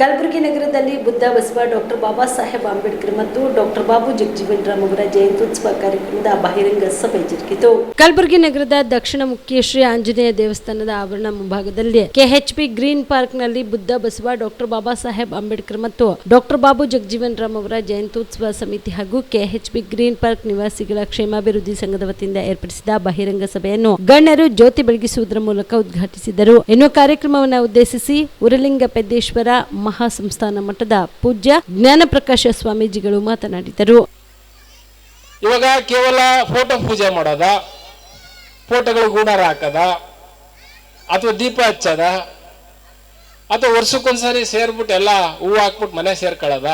ಕಲಬುರಗಿ ನಗರದಲ್ಲಿ ಬುದ್ಧ ಬಸವ ಡಾಕ್ಟರ್ ಬಾಬಾ ಸಾಹೇಬ್ ಅಂಬೇಡ್ಕರ್ ಮತ್ತು ಡಾಕ್ಟರ್ ಬಾಬು ಜಗಜೀವನ್ ರಾಮ್ ಅವರ ಜಯಂತ್ಯುತ್ಸವ ಕಾರ್ಯಕ್ರಮದ ಬಹಿರಂಗ ಸಭೆ ಜರುಗಿತು. ಕಲಬುರಗಿ ನಗರದ ದಕ್ಷಿಣ ಮುಖ್ಯ ಶ್ರೀ ಆಂಜನೇಯ ದೇವಸ್ಥಾನದ ಆವರಣ ಮುಂಭಾಗದಲ್ಲಿ ಕೆಎಚ್ಪಿ ಗ್ರೀನ್ ಪಾರ್ಕ್ನಲ್ಲಿ ಬುದ್ಧ ಬಸವ ಡಾಕ್ಟರ್ ಬಾಬಾ ಸಾಹೇಬ್ ಅಂಬೇಡ್ಕರ್ ಮತ್ತು ಡಾಕ್ಟರ್ ಬಾಬು ಜಗಜೀವನ್ ರಾಮ್ ಅವರ ಜಯಂತ್ಯುತ್ಸವ ಸಮಿತಿ ಹಾಗೂ ಕೆಎಚ್ಪಿ ಗ್ರೀನ್ ಪಾರ್ಕ್ ನಿವಾಸಿಗಳ ಕ್ಷೇಮಾಭಿವೃದ್ಧಿ ಸಂಘದ ವತಿಯಿಂದ ಏರ್ಪಡಿಸಿದ ಬಹಿರಂಗ ಸಭೆಯನ್ನು ಗಣ್ಯರು ಜ್ಯೋತಿ ಬೆಳಗಿಸುವುದರ ಮೂಲಕ ಉದ್ಘಾಟಿಸಿದರು. ಎನ್ನುವ ಕಾರ್ಯಕ್ರಮವನ್ನು ಉದ್ದೇಶಿಸಿ ಉರಲಿಂಗ ಪೆದ್ದೇಶ್ವರ ಮಹಾಸಂಸ್ಥಾನ ಮಠದ ಪೂಜ್ಯ ಜ್ಞಾನಪ್ರಕಾಶ ಸ್ವಾಮೀಜಿಗಳು ಮಾತನಾಡಿದರು. ಇವಾಗ ಕೇವಲ ಫೋಟೋ ಪೂಜೆ ಮಾಡೋದ? ಫೋಟೋಗಳು ಗೂಡಾರ ಹಾಕದ? ಅಥವಾ ದೀಪ ಹಚ್ಚದ? ಅಥವಾ ವರ್ಷಕ್ಕೊಂದ್ಸರಿ ಸೇರ್ಬಿಟ್ಟು ಎಲ್ಲ ಹೂವು ಹಾಕ್ಬಿಟ್ಟು ಮನೆ ಸೇರ್ಕೊಳ್ಳೋದ?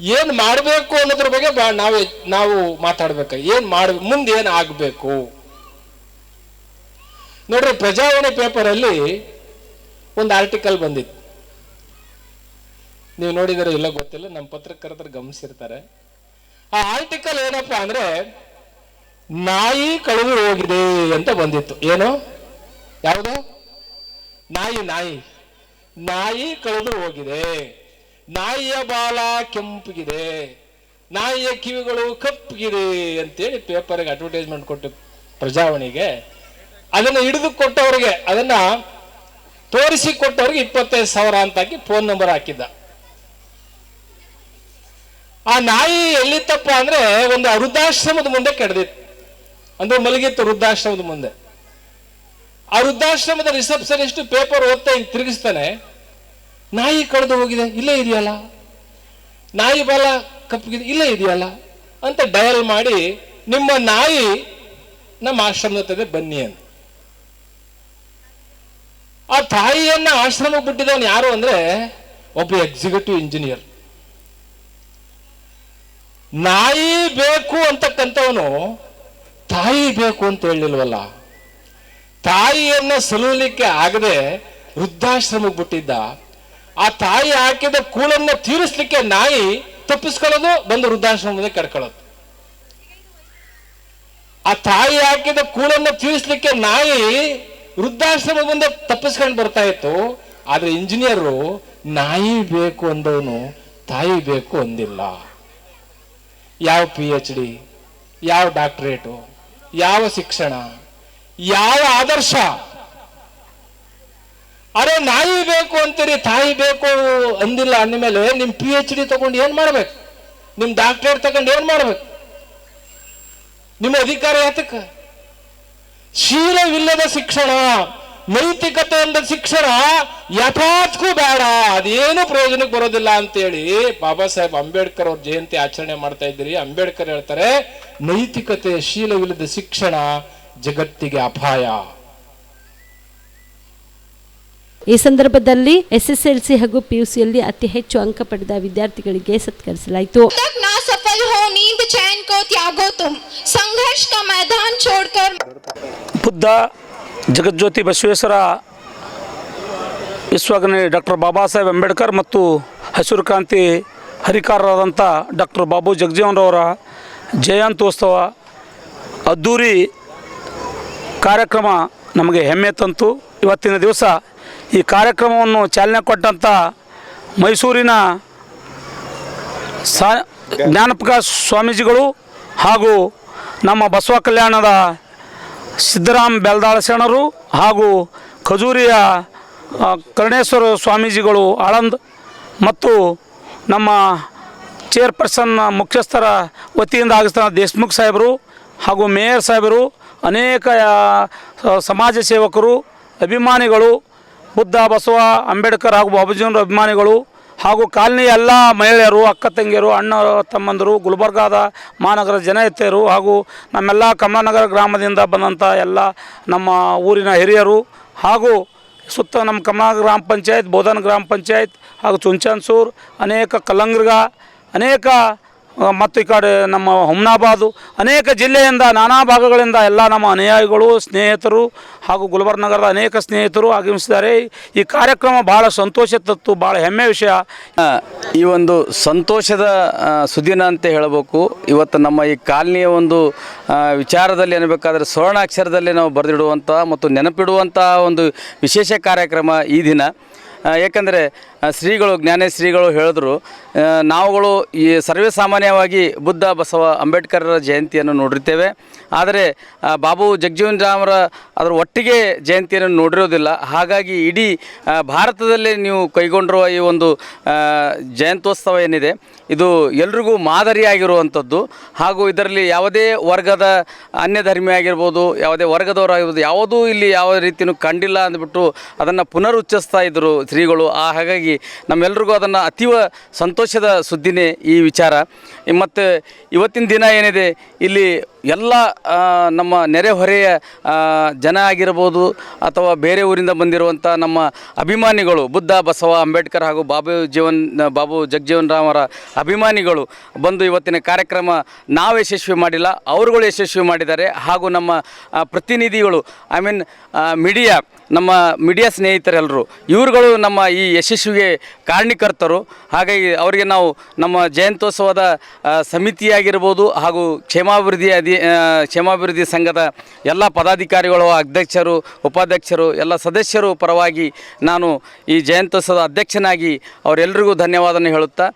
ಏನು ಮಾಡಬೇಕು ಅನ್ನೋದ್ರ ಬಗ್ಗೆ ನಾವು ನಾವು ಮಾತಾಡ್ಬೇಕು. ಏನು ಮಾಡ, ಮುಂದೆ ಏನು ಆಗಬೇಕು? ನೋಡ್ರಿ, ಪ್ರಜಾವಾಣಿ ಪೇಪರಲ್ಲಿ ಒಂದು ಆರ್ಟಿಕಲ್ ಬಂದಿತ್ತು. ನೀವು ನೋಡಿದರೆ ಇಲ್ಲ ಗೊತ್ತಿಲ್ಲ ನಮ್ಮ ಪತ್ರಕರ್ತರು ಗಮನಿಸಿರ್ತಾರೆ. ಆ ಆರ್ಟಿಕಲ್ ಏನಪ್ಪಾ ಅಂದ್ರೆ, ನಾಯಿ ಕಳೆದು ಹೋಗಿದೆ ಅಂತ ಬಂದಿತ್ತು. ಏನು? ಯಾವುದು? ನಾಯಿ ನಾಯಿ. ನಾಯಿ ಕಳೆದು ಹೋಗಿದೆ. ನಾಯಿಯ ಬಾಲ ಕೆಂಪಗಿದೆ. ನಾಯಿಯ ಕಿವಿಗಳು ಕಪ್ಪಗಿದೆ ಅಂತೇಳಿ ಪೇಪರ್ಗೆ ಅಡ್ವರ್ಟೈಸ್ಮೆಂಟ್ ಕೊಟ್ಟು ಪ್ರಜಾವಣಿಗೆ, ಅದನ್ನ ಹಿಡಿದು ಕೊಟ್ಟವ್ರಿಗೆ, ಅದನ್ನ ತೋರಿಸಿ ಕೊಟ್ಟವ್ರಿಗೆ ಇಪ್ಪತ್ತೈದು ಸಾವಿರ ಅಂತ ಹಾಕಿ ಫೋನ್ ನಂಬರ್ ಹಾಕಿದ್ದ. ಆ ನಾಯಿ ಎಲ್ಲಿತ್ತಪ್ಪ ಅಂದ್ರೆ ಒಂದು ವೃದ್ಧಾಶ್ರಮದ ಮುಂದೆ ಕೆಡದಿತ್ತು. ಅಂದ್ರೆ ಮಲಗಿತ್ತು ವೃದ್ಧಾಶ್ರಮದ ಮುಂದೆ. ಆ ವೃದ್ಧಾಶ್ರಮದ ರಿಸೆಪ್ಷನಿಸ್ಟ್ ಪೇಪರ್ ಓದ್ತಾ ಹಿಂಗೆ ತಿರುಗಿಸ್ತಾನೆ, ನಾಯಿ ಕಳೆದು ಹೋಗಿದೆ, ಇಲ್ಲೇ ಇದೆಯಲ್ಲ? ನಾಯಿ ಬಾಲ ಕಪ್ಪಗಿದೆ, ಇಲ್ಲೇ ಇದೆಯಲ್ಲ? ಅಂತ ಡಯಲ್ ಮಾಡಿ, ನಿಮ್ಮ ನಾಯಿ ನಮ್ಮ ಆಶ್ರಮದ ತಂದೆ ಬನ್ನಿ ಅಂತ. ಆ ತಾಯಿಯನ್ನ ಆಶ್ರಮ ಬಿಟ್ಟಿದ್ದವನು ಯಾರು ಅಂದ್ರೆ, ಒಬ್ಬ ಎಕ್ಸಿಕ್ಯೂಟಿವ್ ಇಂಜಿನಿಯರ್ ನಾಯಿ ಬೇಕು ಅಂತಕ್ಕಂಥವನು ತಾಯಿ ಬೇಕು ಅಂತ ಹೇಳಿಲ್ವಲ್ಲ ತಾಯಿಯನ್ನ ಸಲುವಲಿಕ್ಕೆ ಆಗದೆ ವೃದ್ಧಾಶ್ರಮಕ್ಕೆ ಬಿಟ್ಟಿದ್ದ. ಆ ತಾಯಿ ಹಾಕಿದ ಕೂಳನ್ನ ತೀರಿಸ್ಲಿಕ್ಕೆ ನಾಯಿ ತಪ್ಪಿಸ್ಕೊಳ್ಳೋದು, ಬಂದು ವೃದ್ಧಾಶ್ರಮದ ಕಡ್ಕೊಳ್ಳೋದು ಆ ತಾಯಿ ಹಾಕಿದ ಕೂಳನ್ನ ತೀರಿಸ್ಲಿಕ್ಕೆ ನಾಯಿ ವೃದ್ಧಾಶ್ರಮ ಮುಂದೆ ತಪ್ಪಿಸ್ಕೊಂಡು ಬರ್ತಾ ಇತ್ತು. ಆದ್ರೆ ಇಂಜಿನಿಯರು ನಾಯಿ ಬೇಕು ಅಂದವನು ತಾಯಿ ಬೇಕು ಅಂದಿಲ್ಲ. ಯಾವ ಪಿ ಎಚ್ ಡಿ ಯಾವ ಡಾಕ್ಟ್ರೇಟು ಯಾವ ಶಿಕ್ಷಣ, ಯಾವ ಆದರ್ಶ? ಅರೆ ನಾಯಿ ಬೇಕು ಅಂತೀರಿ, ತಾಯಿ ಬೇಕು ಅಂದಿಲ್ಲ ಅಂದಮೇಲೆ ನಿಮ್ಮ ಪಿ ಎಚ್ ಡಿ ತಗೊಂಡು ಏನು ಮಾಡ್ಬೇಕು? ನಿಮ್ಮ ಡಾಕ್ಟರೇಟ್ ತಗೊಂಡು ಏನು ಮಾಡ್ಬೇಕು? ನಿಮ್ಮ ಅಧಿಕಾರ ಯಾತಕ್ಕ? ಶೀಲವಿಲ್ಲದ ಶಿಕ್ಷಣ. ನೈತಿಕತೆ ಅಂದ ಶಿಕ್ಷಣ ಯಥಾಚಕ್ಕೂ ಬೇಡ. ಅದೇನು ಪ್ರಯೋಜನಕ್ಕೆ ಬರೋದಿಲ್ಲ ಅಂತೇಳಿ ಬಾಬಾ ಸಾಹೇಬ್ ಅಂಬೇಡ್ಕರ್ ಅವ್ರ ಜಯಂತಿ ಆಚರಣೆ ಮಾಡ್ತಾ ಇದ್ರಿ ಅಂಬೇಡ್ಕರ್ ಹೇಳ್ತಾರೆ ನೈತಿಕತೆ ಶೀಲವಿಲ್ಲದ ಶಿಕ್ಷಣ ಜಗತ್ತಿಗೆ ಅಪಾಯ. ಈ ಸಂದರ್ಭದಲ್ಲಿ ಎಸ್ಎಸ್ಎಲ್ಸಿ ಹಾಗೂ ಪಿಯುಸಿಯಲ್ಲಿ ಅತಿ ಹೆಚ್ಚು ಅಂಕ ಪಡೆದ ವಿದ್ಯಾರ್ಥಿಗಳಿಗೆ ಸತ್ಕರಿಸಲಾಯಿತು. ಬುದ್ಧ ಜಗಜ್ಯೋತಿ ಬಸವೇಶ್ವರ ವಿಶ್ವಜ್ಞಾನಿ ಡಾಕ್ಟರ್ ಬಾಬಾ ಸಾಹೇಬ್ ಅಂಬೇಡ್ಕರ್ ಮತ್ತು ಹಸಿರು ಕ್ರಾಂತಿ ಹರಿಕಾರರಾದಂಥ ಡಾಕ್ಟರ್ ಬಾಬು ಜಗಜೀವನರವರ ಜಯಂತ್ಯೋತ್ಸವ ಅದ್ಧೂರಿ ಕಾರ್ಯಕ್ರಮ ನಮಗೆ ಹೆಮ್ಮೆ ತಂತು. ಇವತ್ತಿನ ದಿವಸ ಈ ಕಾರ್ಯಕ್ರಮವನ್ನು ಚಾಲನೆ ಕೊಟ್ಟಂಥ ಮೈಸೂರಿನ ಸಾ ಜ್ಞಾನಪ್ರಕಾಶ್ ಸ್ವಾಮೀಜಿಗಳು ಹಾಗೂ ನಮ್ಮ ಬಸವ ಕಲ್ಯಾಣದ ಸಿದ್ದರಾಮ್ ಬೆಲ್ದಾಳ ಶರಣರು ಹಾಗೂ ಖಜೂರಿಯ ಕರ್ಣೇಶ್ವರ ಸ್ವಾಮೀಜಿಗಳು ಆಳಂದ್ ಮತ್ತು ನಮ್ಮ ಚೇರ್ಪರ್ಸನ್ ಮುಖ್ಯಸ್ಥರ ವತಿಯಿಂದ ಆಗಿಸ್ತಾನ ದೇಶ್ಮುಖ್ ಸಾಹೇಬರು ಹಾಗೂ ಮೇಯರ್ ಸಾಹೇಬರು, ಅನೇಕ ಸಮಾಜ ಸೇವಕರು, ಅಭಿಮಾನಿಗಳು, ಬುದ್ಧ ಬಸವ, ಅಂಬೇಡ್ಕರ್ ಹಾಗೂ ಬಾಬುಜಿಯವ್ರ ಅಭಿಮಾನಿಗಳು ಹಾಗೂ ಕಾಲನಿಯ ಎಲ್ಲ ಮಹಿಳೆಯರು, ಅಕ್ಕ ತಂಗಿಯರು ಅಣ್ಣ ತಮ್ಮಂದರು, ಗುಲ್ಬರ್ಗಾದ ಮಹಾನಗರ ಜನತೆಯರು ಹಾಗೂ ನಮ್ಮೆಲ್ಲ ಕಮಲನಗರ ಗ್ರಾಮದಿಂದ ಬಂದಂಥ ಎಲ್ಲ ನಮ್ಮ ಊರಿನ ಹಿರಿಯರು ಹಾಗೂ ಸುತ್ತ ನಮ್ಮ ಕಮಲ ಗ್ರಾಮ ಪಂಚಾಯತ್, ಬೋಧನ ಗ್ರಾಮ ಪಂಚಾಯತ್ ಹಾಗೂ ಚುಂಚನ್ಸೂರ್ ಅನೇಕ ಕಲ್ಲಂಗ್ರಗ, ಅನೇಕ ಮತ್ತು ಈ ಕಡೆ ನಮ್ಮ ಹುಮ್ನಾಬಾದು, ಅನೇಕ ಜಿಲ್ಲೆಯಿಂದ, ನಾನಾ ಭಾಗಗಳಿಂದ ಎಲ್ಲ ನಮ್ಮ ಅನುಯಾಯಿಗಳು, ಸ್ನೇಹಿತರು ಹಾಗೂ ಗುಲ್ಬರ್ಗ ನಗರದ ಅನೇಕ ಸ್ನೇಹಿತರು ಆಗಮಿಸಿದ್ದಾರೆ. ಈ ಕಾರ್ಯಕ್ರಮ ಭಾಳ ಸಂತೋಷ ತತ್ತು ಭಾಳ ಹೆಮ್ಮೆ ವಿಷಯ. ಈ ಒಂದು ಸಂತೋಷದ ಸುದಿನ ಅಂತ ಹೇಳಬೇಕು. ಇವತ್ತು ನಮ್ಮ ಈ ಕಾಲನಿಯ ಒಂದು ವಿಚಾರದಲ್ಲಿ ಏನಬೇಕಾದ್ರೆ ಸ್ವರ್ಣಾಕ್ಷರದಲ್ಲಿ ನಾವು ಬರೆದಿಡುವಂಥ ಮತ್ತು ನೆನಪಿಡುವಂಥ ಒಂದು ವಿಶೇಷ ಕಾರ್ಯಕ್ರಮ ಈ ದಿನ. ಆ, ಶ್ರೀಗಳು ಜ್ಞಾನೇ ಶ್ರೀಗಳು ಹೇಳಿದ್ರು ನಾವುಗಳು ಈ ಸರ್ವೇ ಸಾಮಾನ್ಯವಾಗಿ ಬುದ್ಧ ಬಸವ ಅಂಬೇಡ್ಕರರ ಜಯಂತಿಯನ್ನು ನೋಡಿರ್ತೇವೆ. ಆದರೆ ಬಾಬು ಜಗಜೀವನ್ ರಾಮರ ಅದರ ಒಟ್ಟಿಗೆ ಜಯಂತಿಯನ್ನು ನೋಡಿರೋದಿಲ್ಲ ಹಾಗಾಗಿ ಇಡೀ ಭಾರತದಲ್ಲೇ ನೀವು ಕೈಗೊಂಡಿರುವ ಈ ಒಂದು ಜಯಂತ್ಯೋತ್ಸವ ಏನಿದೆ ಇದು ಎಲ್ರಿಗೂ ಮಾದರಿಯಾಗಿರುವಂಥದ್ದು. ಹಾಗೂ ಇದರಲ್ಲಿ ಯಾವುದೇ ವರ್ಗದ ಅನ್ಯ ಧರ್ಮಿ ಆಗಿರ್ಬೋದು ಯಾವುದೇ ವರ್ಗದವರಾಗಿರ್ಬೋದು ಯಾವುದೂ ಇಲ್ಲಿ ಯಾವ ರೀತಿಯೂ ಕಂಡಿಲ್ಲ ಅಂದ್ಬಿಟ್ಟು ಅದನ್ನು ಪುನರುಚ್ಚರಿಸ್ತಾ ಇದ್ದರು ಶ್ರೀಗಳು ಆ, ಹಾಗಾಗಿ ನಮ್ಮೆಲ್ರಿಗೂ ಅದನ್ನು ಅತೀವ ಸಂತೋಷದ ಸುದ್ದಿನೇ ಈ ವಿಚಾರ. ಮತ್ತು ಇವತ್ತಿನ ದಿನ ಏನಿದೆ, ಇಲ್ಲಿ ಎಲ್ಲ ನಮ್ಮ ನೆರೆಹೊರೆಯ ಜನ ಆಗಿರ್ಬೋದು ಅಥವಾ ಬೇರೆ ಊರಿಂದ ಬಂದಿರುವಂಥ ನಮ್ಮ ಅಭಿಮಾನಿಗಳು, ಬುದ್ಧ, ಬಸವ, ಅಂಬೇಡ್ಕರ್ ಹಾಗೂ ಬಾಬು ಜೀವನ್, ಬಾಬು ಜಗಜೀವನ್ ರಾಮರ ಅಭಿಮಾನಿಗಳು ಬಂದು ಇವತ್ತಿನ ಕಾರ್ಯಕ್ರಮ ನಾವು ಯಶಸ್ವಿ ಮಾಡಿಲ್ಲ, ಅವರುಗಳು ಯಶಸ್ವಿ ಮಾಡಿದ್ದಾರೆ ಹಾಗೂ ನಮ್ಮ ಪ್ರತಿನಿಧಿಗಳು ಐ ಮೀನ್ ಮೀಡಿಯಾ ನಮ್ಮ ಮೀಡಿಯಾ ಸ್ನೇಹಿತರೆಲ್ಲರೂ ಇವರುಗಳು ನಮ್ಮ ಈ ಯಶಸ್ವಿಗೆ ಕಾರಣೀಕರ್ತರು. ಹಾಗಾಗಿ ಅವರಿಗೆ ನಾವು ನಮ್ಮ ಜಯಂತ್ಯೋತ್ಸವದ ಸಮಿತಿಯಾಗಿರ್ಬೋದು ಹಾಗೂ ಕ್ಷೇಮಾಭಿವೃದ್ಧಿ ಅಧಿ ಕ್ಷೇಮಾಭಿವೃದ್ಧಿ ಸಂಘದ ಎಲ್ಲ ಪದಾಧಿಕಾರಿಗಳು, ಅಧ್ಯಕ್ಷರು, ಉಪಾಧ್ಯಕ್ಷರು, ಎಲ್ಲ ಸದಸ್ಯರು ಪರವಾಗಿ ನಾನು ಈ ಜಯಂತ್ಯೋತ್ಸವದ ಅಧ್ಯಕ್ಷನಾಗಿ ಅವರೆಲ್ಲರಿಗೂ ಧನ್ಯವಾದನೆ ಹೇಳುತ್ತಾ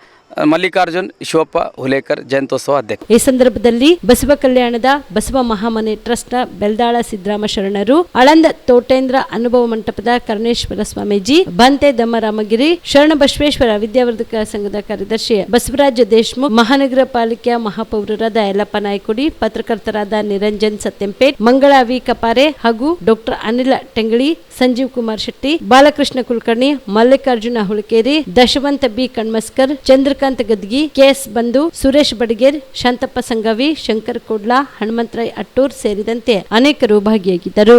ಮಲ್ಲಿಕಾರ್ಜುನ್, ಶಿವಪ್ಪ, ಹುಲೇಕರ್, ಜಯಂತ್ಯೋತ್ಸವ ಅಧ್ಯಕ್ಷ. ಈ ಸಂದರ್ಭದಲ್ಲಿ ಬಸವ ಕಲ್ಯಾಣದ ಬಸವ ಮಹಾಮನೆ ಟ್ರಸ್ಟ್ನ ಬೆಲ್ದಾಳ ಸಿದ್ದರಾಮ ಶರಣರು ಅಳಂದ ತೋಟೇಂದ್ರ ಅನುಭವ ಮಂಟಪದ ಕರ್ಣೇಶ್ವರ ಸ್ವಾಮೀಜಿ, ಬಂತೆ ದಮ್ಮರಾಮಗಿರಿ, ಶರಣ ಬಸವೇಶ್ವರ ವಿದ್ಯಾವರ್ಧಕ ಸಂಘದ ಕಾರ್ಯದರ್ಶಿ ಬಸವರಾಜ ದೇಶಮುಖ, ಮಹಾನಗರ ಪಾಲಿಕೆಯ ಮಹಾಪೌರರಾದ ಯಲ್ಲಪ್ಪ ನಾಯ್ಕುಡಿ, ಪತ್ರಕರ್ತರಾದ ನಿರಂಜನ್ ಸತ್ಯಂಪೇಟ್, ಮಂಗಳ ವಿ ಕಪಾರೆ ಹಾಗೂ doctor Anil Tengali Sanjeev Kumar Shetty, Balakrishna Kulkarni, Mallikarjuna Hulakeri Dashavanta B Kanmaskar Chandrakant Gadgi, KS Bandhu, Suresh Badager, Shantappa Sangavi, Shankar Kodla, Hanumantharay Attur ಸೇರಿದಂತೆ ಅನೇಕರು ಭಾಗಿಯಾಗಿದ್ದರು.